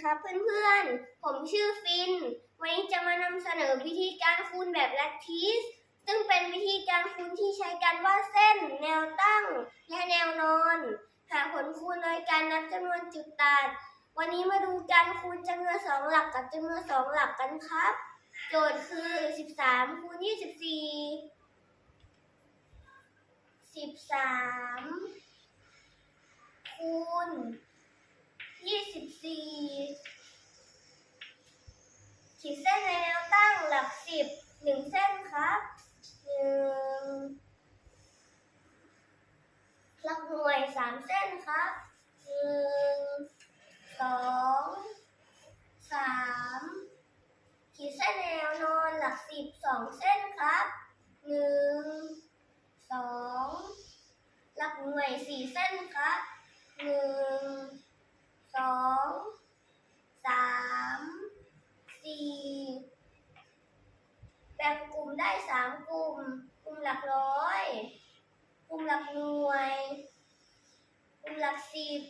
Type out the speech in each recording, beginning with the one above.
ค่ะเพื่อนๆ ผมชื่อฟิน วันนี้จะมานำเสนอวิธีการคูณแบบลัทธิสซึ่งเป็นวิธีการคูณที่ใช้การวาดเส้น แนวตั้ง และแนวนอน หาผลคูณโดยการนับจำนวนจุดตัด วันนี้มาดูการคูณจำนวนสองหลักกับจำนวนสองหลักกันครับ โจทย์คือ 13คูณ24 13 คูณ 24 ขีดเส้นในแนวตั้งหลัก สิบหนึ่งเส้นครับหนึ่งหลักหน่วยสามเส้นครับหนึ่งสองสามขีดเส้นในแนวนอนหลักสิบสองเส้นครับหนึ่งสองหลักหน่วยสี่เส้นครับหนึ่งสองสามสี่แบ่งกลุ่ม ได้สามกลุ่ม กลุ่มหลักร้อย กลุ่มหลักหน่วย กลุ่มหลักสิบ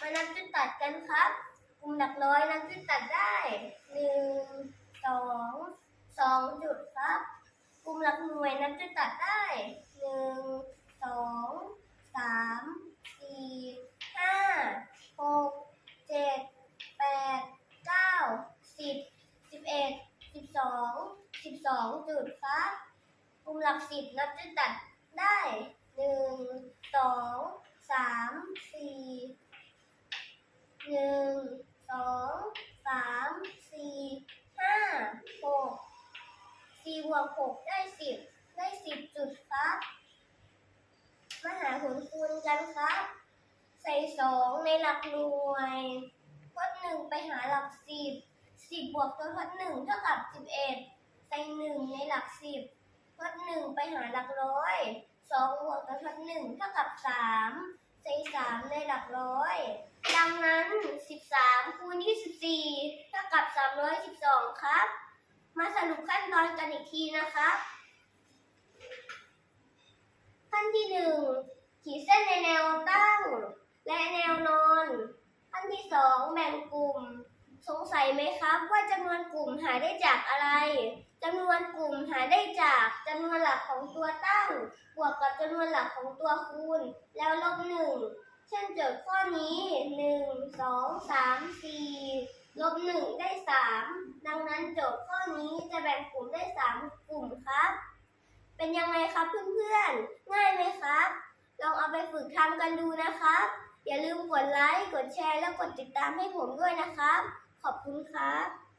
มานับจุดตัดกันครับ กลุ่มหลักร้อยนับจุดตัดได้หนึ่งสองสองจุดครับ กลุ่มหลักหน่วยนับจุดตัดได้หนึ่งสามสี่ห้าหกเจ็ดแปดเก้าสิบสิบเอ็ดสิบสองสิบส องจุดครับกลุ่มหลักสิบนับจุดตัดได้หนึ่งสองสามสี่หนึ่งสองสามสี่ห้าหกสี่บวกหกได้สิบได้สิบจุดครับมาหาผลคูณกันครับ ใส่สองในหลักหน่วยทดหนึ่งไปหาหลักสิบสิบบวกตัวทดหนึ่งเท่ากับสิบเอ็ด ใส่หนึ่งในหลักสิบทดหนึ่งไปหาหลักร้อยสองบวกกับทดหนึ่งเท่ากับสามใส่สามในหลักร้อย ดังนั้นสิบสามคูณยี่สิบสี่เท่ากับสามร้อยสิบสองครับ มาสรุปขั้นตอนกันอีกทีนะครับขั้นที่หนึ่งขีดเส้นในแนวตั้ง และแนวนอน ขั้นที่สองแบ่งกลุ่ม สงสัยไหมครับว่าจำนวนกลุ่มหาได้จากอะไรจำนวนกลุ่มหาได้จากจำนวนหลักของตัวตั้ง บวกกับจำนวนหลักของตัวคูณ แล้วลบหนึ่งเช่นโจทย์ข้อนี้หนึ่งสองสามสี่ลบหนึ่งได้สามดังนั้นโจทย์ข้อนี้จะแบ่งกลุ่มได้สามกลุ่มครับ เป็นยังไงครับเพื่อนๆ ง่ายไหมครับ ลองเอาไปฝึกทำกันดูนะครับ อย่าลืมกดไลค์ กดแชร์ และกดติดตามให้ผมด้วยนะครับ ขอบคุณครับ